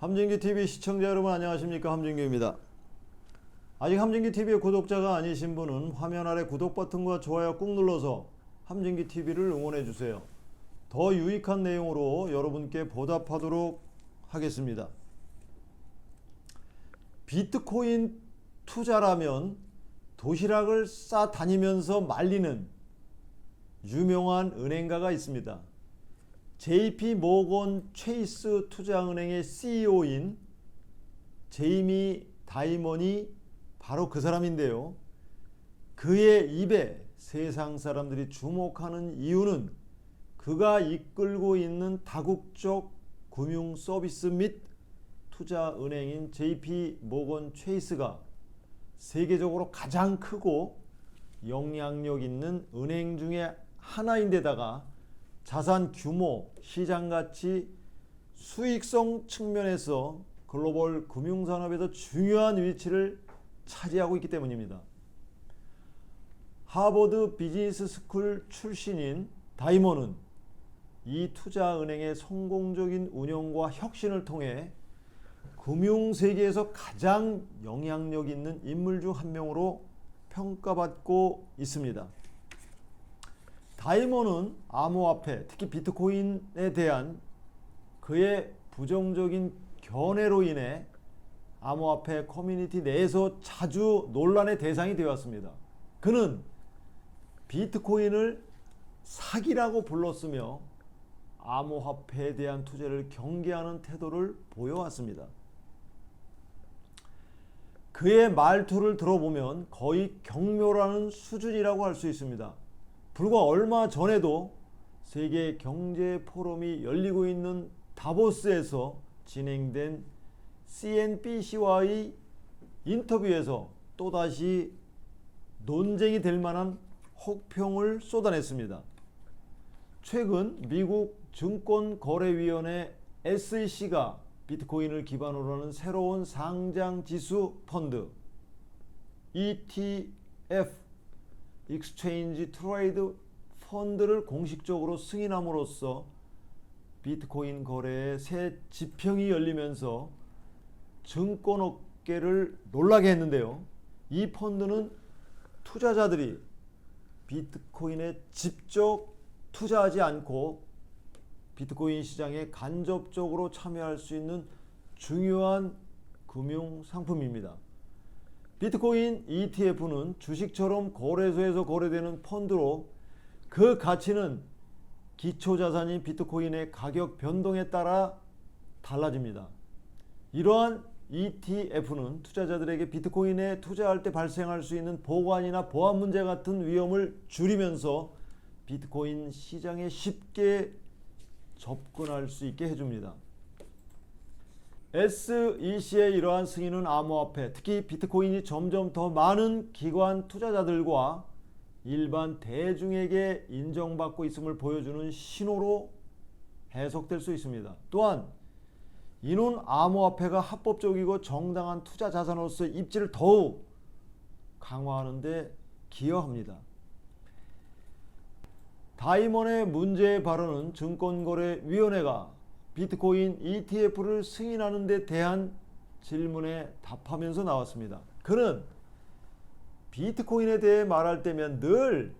함진기 TV 시청자 여러분 안녕하십니까 함진기입니다. 아직 함진기 TV의 구독자가 아니신 분은 화면 아래 구독 버튼과 좋아요 꾹 눌러서 함진기 TV를 응원해 주세요. 더 유익한 내용으로 여러분께 보답하도록 하겠습니다. 비트코인 투자라면 도시락을 싸 다니면서 말리는 유명한 은행가가 있습니다. JP 모건 체이스 투자은행의 CEO인 제이미 다이먼이 바로 그 사람인데요. 그의 입에 세상 사람들이 주목하는 이유는 그가 이끌고 있는 다국적 금융 서비스 및 투자 은행인 JP 모건 체이스가 세계적으로 가장 크고 영향력 있는 은행 중에 하나인데다가 자산 규모, 시장 가치, 수익성 측면에서 글로벌 금융산업에서 중요한 위치를 차지하고 있기 때문입니다. 하버드 비즈니스 스쿨 출신인 다이먼은 이 투자은행의 성공적인 운영과 혁신을 통해 금융 세계에서 가장 영향력 있는 인물 중 한 명으로 평가받고 있습니다. 다이먼은 암호화폐, 특히 비트코인에 대한 그의 부정적인 견해로 인해 암호화폐 커뮤니티 내에서 자주 논란의 대상이 되었습니다. 그는 비트코인을 사기라고 불렀으며 암호화폐에 대한 투자를 경계하는 태도를 보여왔습니다. 그의 말투를 들어보면 거의 경멸하는 수준이라고 할 수 있습니다. 불과 얼마 전에도 세계 경제 포럼이 열리고 있는 다보스에서 진행된 CNBC와의 인터뷰에서 또다시 논쟁이 될 만한 혹평을 쏟아냈습니다. 최근 미국 증권거래위원회 SEC가 비트코인을 기반으로 하는 새로운 상장 지수 펀드 ETF 익스체인지 트레이드 펀드를 공식적으로 승인함으로써 비트코인 거래의 새 지평이 열리면서 증권업계를 놀라게 했는데요. 이 펀드는 투자자들이 비트코인에 직접 투자하지 않고 비트코인 시장에 간접적으로 참여할 수 있는 중요한 금융 상품입니다. 비트코인 ETF는 주식처럼 거래소에서 거래되는 펀드로 그 가치는 기초 자산인 비트코인의 가격 변동에 따라 달라집니다. 이러한 ETF는 투자자들에게 비트코인에 투자할 때 발생할 수 있는 보관이나 보안 문제 같은 위험을 줄이면서 비트코인 시장에 쉽게 접근할 수 있게 해줍니다. SEC의 이러한 승인은 암호화폐, 특히 비트코인이 점점 더 많은 기관 투자자들과 일반 대중에게 인정받고 있음을 보여주는 신호로 해석될 수 있습니다. 또한 이는 암호화폐가 합법적이고 정당한 투자 자산으로서 입지를 더욱 강화하는 데 기여합니다. 다이먼의 문제의 발언은 증권거래위원회가 비트코인 ETF를 승인하는 데 대한 질문에 답하면서 나왔습니다. 그는 비트코인에 대해 말할 때면 늘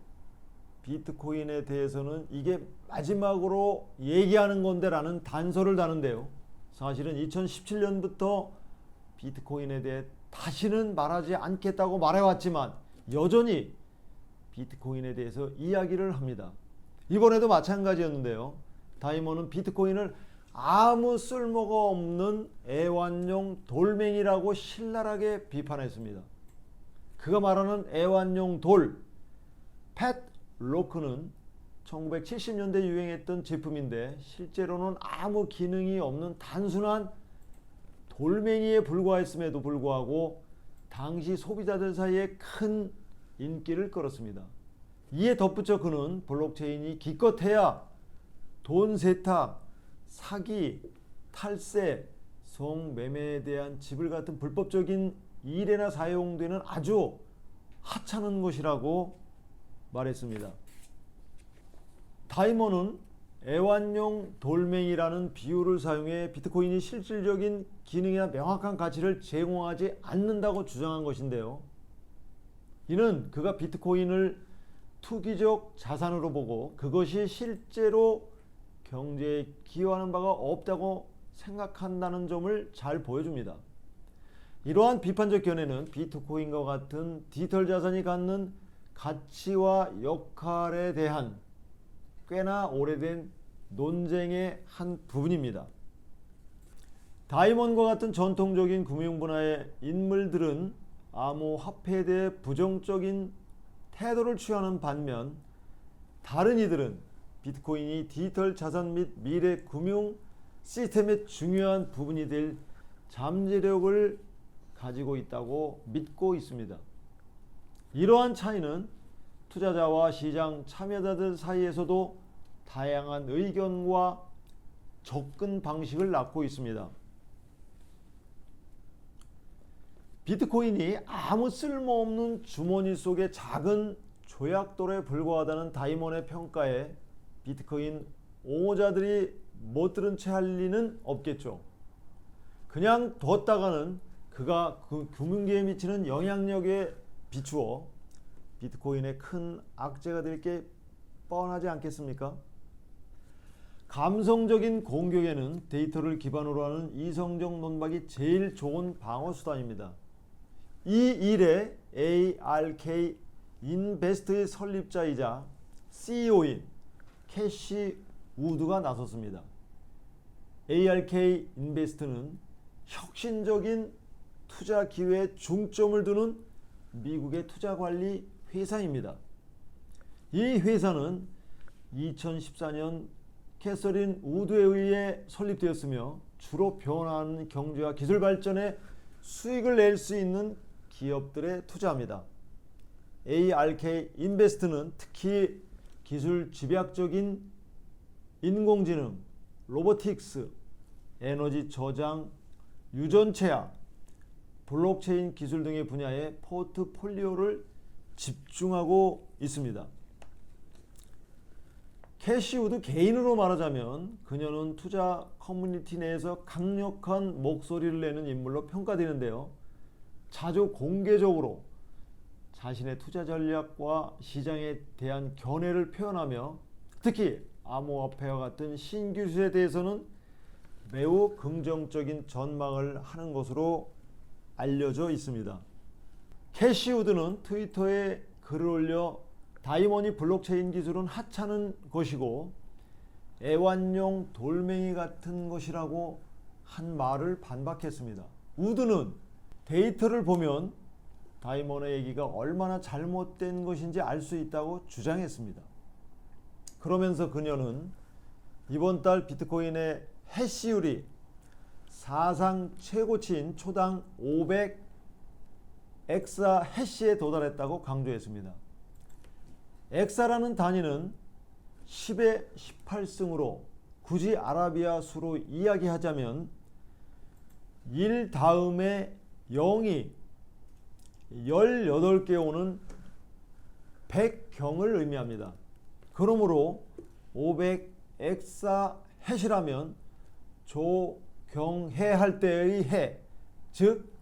비트코인에 대해서는 이게 마지막으로 얘기하는 건데라는 단서를 다는데요. 사실은 2017년부터 비트코인에 대해 다시는 말하지 않겠다고 말해왔지만 여전히 비트코인에 대해서 이야기를 합니다. 이번에도 마찬가지였는데요. 다이먼은 비트코인을 아무 쓸모가 없는 애완용 돌멩이라고 신랄하게 비판했습니다. 그가 말하는 애완용 돌, 팻 로크는 1970년대 유행했던 제품인데 실제로는 아무 기능이 없는 단순한 돌멩이에 불과했음에도 불구하고 당시 소비자들 사이에 큰 인기를 끌었습니다. 이에 덧붙여 그는 블록체인이 기껏해야 돈 세탁, 사기, 탈세, 성매매에 대한 지불 같은 불법적인 일에나 사용되는 아주 하찮은 것이라고 말했습니다. 다이먼은 애완용 돌멩이라는 비유를 사용해 비트코인이 실질적인 기능이나 명확한 가치를 제공하지 않는다고 주장한 것인데요. 이는 그가 비트코인을 투기적 자산으로 보고 그것이 실제로 경제에 기여하는 바가 없다고 생각한다는 점을 잘 보여줍니다. 이러한 비판적 견해는 비트코인과 같은 디지털 자산이 갖는 가치와 역할에 대한 꽤나 오래된 논쟁의 한 부분입니다. 다이먼과 같은 전통적인 금융 분야의 인물들은 암호화폐에 대해 부정적인 태도를 취하는 반면 다른 이들은 비트코인이 디지털 자산 및 미래 금융 시스템의 중요한 부분이 될 잠재력을 가지고 있다고 믿고 있습니다. 이러한 차이는 투자자와 시장 참여자들 사이에서도 다양한 의견과 접근 방식을 낳고 있습니다. 비트코인이 아무 쓸모없는 주머니 속의 작은 조약돌에 불과하다는 다이먼의 평가에 비트코인 옹호자들이 못 들은 채 할 리는 없겠죠. 그냥 뒀다가는 그가 그 금융계에 미치는 영향력에 비추어 비트코인의 큰 악재가 될 게 뻔하지 않겠습니까? 감성적인 공격에는 데이터를 기반으로 하는 이성적 논박이 제일 좋은 방어 수단입니다. 이 일에 ARK 인베스트의 설립자이자 CEO인 캐시 우드가 나섰습니다. ARK 인베스트는 혁신적인 투자 기회에 중점을 두는 미국의 투자 관리 회사입니다. 이 회사는 2014년 캐서린 우드에 의해 설립되었으며 주로 변화하는 경제와 기술 발전에 수익을 낼 수 있는 기업들에 투자합니다. ARK 인베스트는 특히 기술 집약적인 인공지능, 로보틱스, 에너지 저장, 유전체약, 블록체인 기술 등의 분야에 포트폴리오를 집중하고 있습니다. 캐시우드 개인으로 말하자면 그녀는 투자 커뮤니티 내에서 강력한 목소리를 내는 인물로 평가되는데요. 자주 공개적으로 자신의 투자 전략과 시장에 대한 견해를 표현하며 특히 암호화폐와 같은 신기술에 대해서는 매우 긍정적인 전망을 하는 것으로 알려져 있습니다. 캐시우드는 트위터에 글을 올려 다이머니 블록체인 기술은 하찮은 것이고 애완용 돌멩이 같은 것이라고 한 말을 반박했습니다. 우드는 데이터를 보면 다이먼의 얘기가 얼마나 잘못된 것인지 알 수 있다고 주장했습니다. 그러면서 그녀는 이번 달 비트코인의 해시율이 사상 최고치인 초당 500 엑사 해시에 도달했다고 강조했습니다. 엑사라는 단위는 10의 18승으로 굳이 아라비아 수로 이야기하자면 1 다음에 0이 18개 오는 100경을 의미합니다. 그러므로 500 엑사 해시라면 조경해 할 때의 해, 즉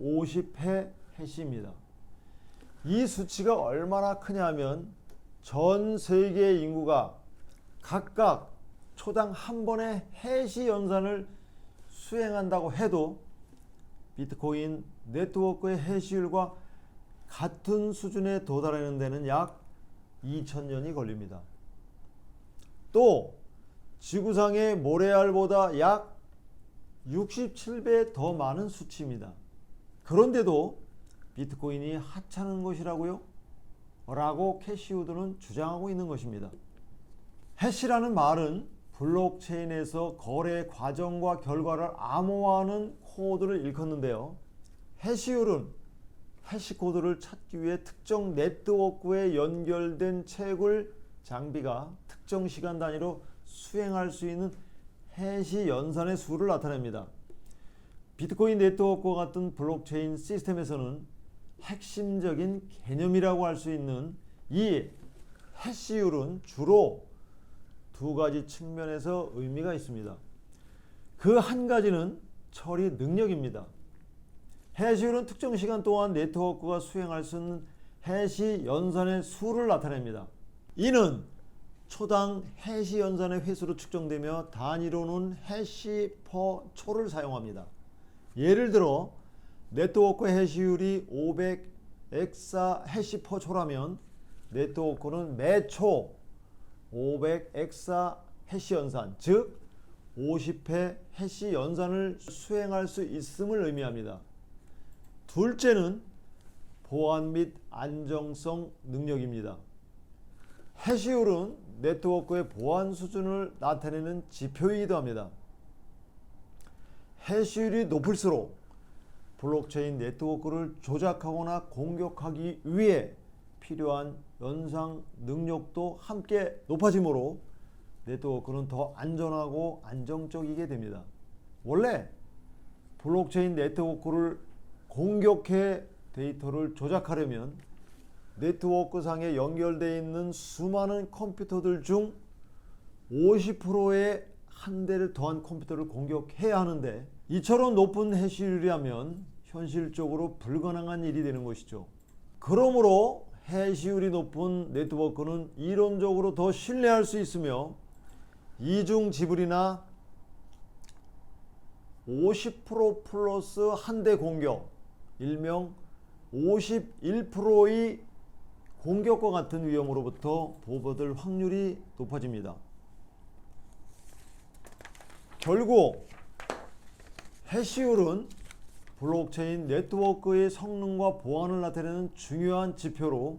50해 해시입니다. 이 수치가 얼마나 크냐면 전 세계 인구가 각각 초당 한 번의 해시 연산을 수행한다고 해도 비트코인 네트워크의 해시율과 같은 수준에 도달하는 데는 약 2000년이 걸립니다. 또 지구상의 모래알보다 약 67배 더 많은 수치입니다. 그런데도 비트코인이 하찮은 것이라고요? 라고 캐시우드는 주장하고 있는 것입니다. 해시라는 말은 블록체인에서 거래 과정과 결과를 암호화하는 코드를 일컫는데요. 해시율은 해시 코드를 찾기 위해 특정 네트워크에 연결된 채굴 장비가 특정 시간 단위로 수행할 수 있는 해시 연산의 수를 나타냅니다. 비트코인 네트워크와 같은 블록체인 시스템에서는 핵심적인 개념이라고 할 수 있는 이 해시율은 주로 두 가지 측면에서 의미가 있습니다. 그 한 가지는 처리 능력입니다. 해시율은 특정 시간 동안 네트워크가 수행할 수 있는 해시 연산의 수를 나타냅니다. 이는 초당 해시 연산의 횟수로 측정되며 단위로는 해시 퍼 초를 사용합니다. 예를 들어 네트워크 해시율이 500 엑사 해시 퍼 초라면 네트워크는 매초 500 엑사 해시 연산 즉 50회 해시 연산을 수행할 수 있음을 의미합니다. 둘째는 보안 및 안정성 능력입니다. 해시율은 네트워크의 보안 수준을 나타내는 지표이기도 합니다. 해시율이 높을수록 블록체인 네트워크를 조작하거나 공격하기 위해 필요한 연상 능력도 함께 높아지므로 네트워크는 더 안전하고 안정적이게 됩니다. 원래 블록체인 네트워크를 공격해 데이터를 조작하려면 네트워크 상에 연결되어 있는 수많은 컴퓨터들 중 50%의 한 대를 더한 컴퓨터를 공격해야 하는데 이처럼 높은 해시율이라면 현실적으로 불가능한 일이 되는 것이죠. 그러므로 해시율이 높은 네트워크는 이론적으로 더 신뢰할 수 있으며 이중 지불이나 50% 플러스 한 대 공격, 일명 51%의 공격과 같은 위험으로부터 보호받을 확률이 높아집니다. 결국 해시율은 블록체인 네트워크의 성능과 보안을 나타내는 중요한 지표로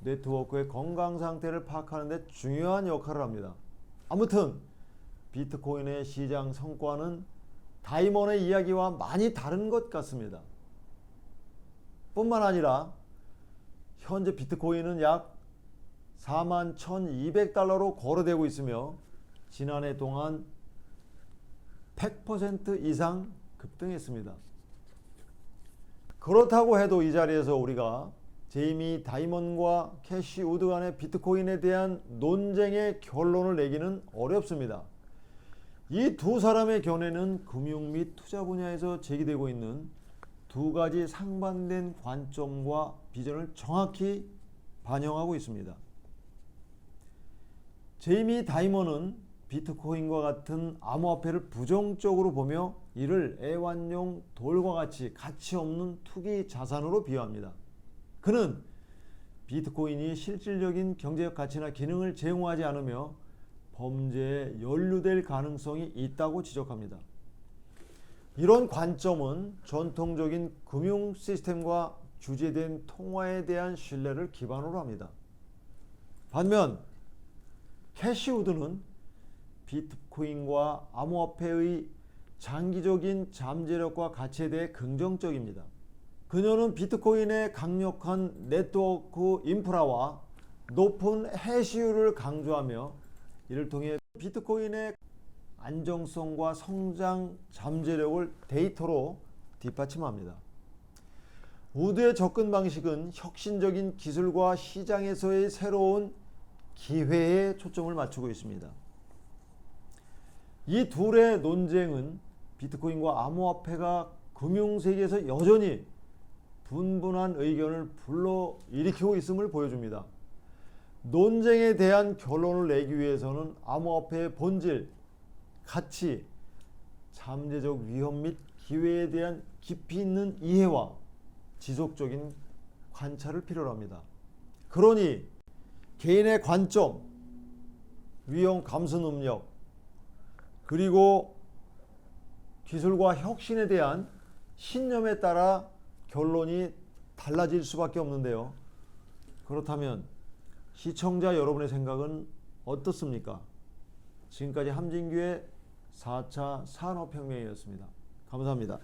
네트워크의 건강 상태를 파악하는 데 중요한 역할을 합니다. 아무튼 비트코인의 시장 성과는 다이먼의 이야기와 많이 다른 것 같습니다. 뿐만 아니라 현재 비트코인은 약 4만 1200달러로 거래되고 있으며 지난해 동안 100% 이상 급등했습니다. 그렇다고 해도 이 자리에서 우리가 제이미 다이먼과 캐시 우드 간의 비트코인에 대한 논쟁의 결론을 내기는 어렵습니다. 이 두 사람의 견해는 금융 및 투자 분야에서 제기되고 있는 두 가지 상반된 관점과 비전을 정확히 반영하고 있습니다. 제이미 다이먼은 비트코인과 같은 암호화폐를 부정적으로 보며 이를 애완용 돌과 같이 가치 없는 투기 자산으로 비유합니다. 그는 비트코인이 실질적인 경제적 가치나 기능을 제공하지 않으며 범죄에 연루될 가능성이 있다고 지적합니다. 이런 관점은 전통적인 금융 시스템과 규제된 통화에 대한 신뢰를 기반으로 합니다. 반면 캐시우드는 비트코인과 암호화폐의 장기적인 잠재력과 가치에 대해 긍정적입니다. 그녀는 비트코인의 강력한 네트워크 인프라와 높은 해시율을 강조하며 이를 통해 비트코인의 안정성과 성장 잠재력을 데이터로 뒷받침합니다. 우드의 접근 방식은 혁신적인 기술과 시장에서의 새로운 기회에 초점을 맞추고 있습니다. 이 둘의 논쟁은 비트코인과 암호화폐가 금융세계에서 여전히 분분한 의견을 불러 일으키고 있음을 보여줍니다. 논쟁에 대한 결론을 내기 위해서는 암호화폐의 본질, 가치, 잠재적 위험 및 기회에 대한 깊이 있는 이해와 지속적인 관찰을 필요로 합니다. 그러니 개인의 관점, 위험 감수 능력, 그리고 기술과 혁신에 대한 신념에 따라 결론이 달라질 수밖에 없는데요. 그렇다면 시청자 여러분의 생각은 어떻습니까? 지금까지 함진규의 4차 산업혁명이었습니다. 감사합니다.